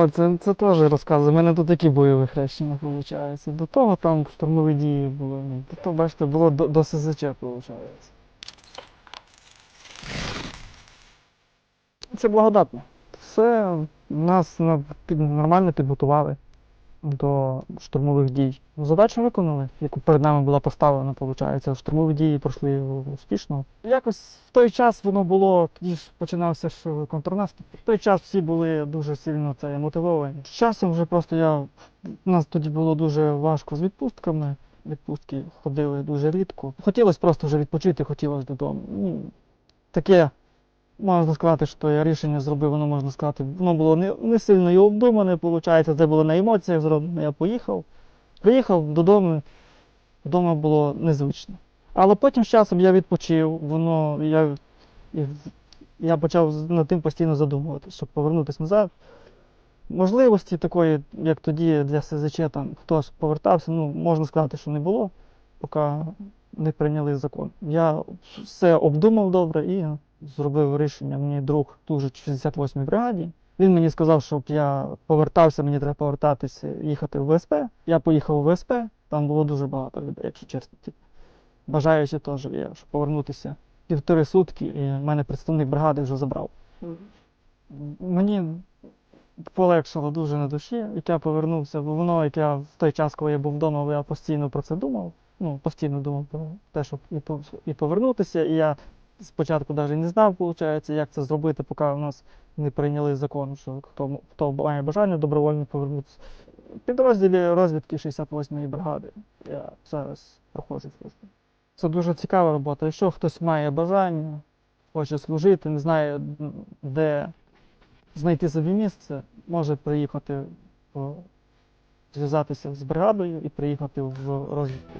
О, це, це теж розказує. У мене тут такі бойові хрещення, виходить. До того там штурмові дії були. До того, бачите, було до, до СЗЧ, виходить. Це благодатно. Все нас нормально підготували до штурмових дій. Задачу виконали, яку перед нами була поставлена, виходить. Штурмові дії пройшли успішно. Якось в той час воно було, тоді ж починався ж контрнаступ. В той час всі були дуже сильно це мотивовані. З часом вже просто я. У нас тоді було дуже важко з відпустками. Відпустки ходили дуже рідко. Хотілося просто вже відпочити, хотілося додому. Ну, таке можна сказати, що я рішення зробив, воно можна сказати, воно було не, не сильно і обдумане, виходить, це було на емоціях зроблено. Я поїхав, приїхав додому, вдома було незвично. Але потім з часом я відпочив, воно я, я почав над тим постійно задумуватися, щоб повернутися назад. Можливості такої, як тоді для СЗЧ, там хтось повертався, ну можна сказати, що не було, поки не прийняли закон. Я все обдумав добре і зробив рішення. Мені друг в 68-й бригаді. Він мені сказав, щоб я повертався, мені треба повертатися, їхати в ВСП. Я поїхав у ВСП, там було дуже багато людей, якщо чесно. Бажаючи теж є, щоб повернутися півтори сутки, і мене представник бригади вже забрав. Мені полегшило дуже на душі, як я повернувся, бо воно, як я в той час, коли я був вдома, я постійно про це думав. Ну, постійно думав про те, щоб і повернутися. І я спочатку навіть не знав, виходить, як це зробити, поки у нас не прийняли закон, що хто, хто має бажання добровольно повернутися. В підрозділі розвідки 68-ї бригади. Я зараз проходжу службу. Це дуже цікава робота. Якщо хтось має бажання, хоче служити, не знає, де знайти собі місце, може приїхати, зв'язатися з бригадою і приїхати в розвідку.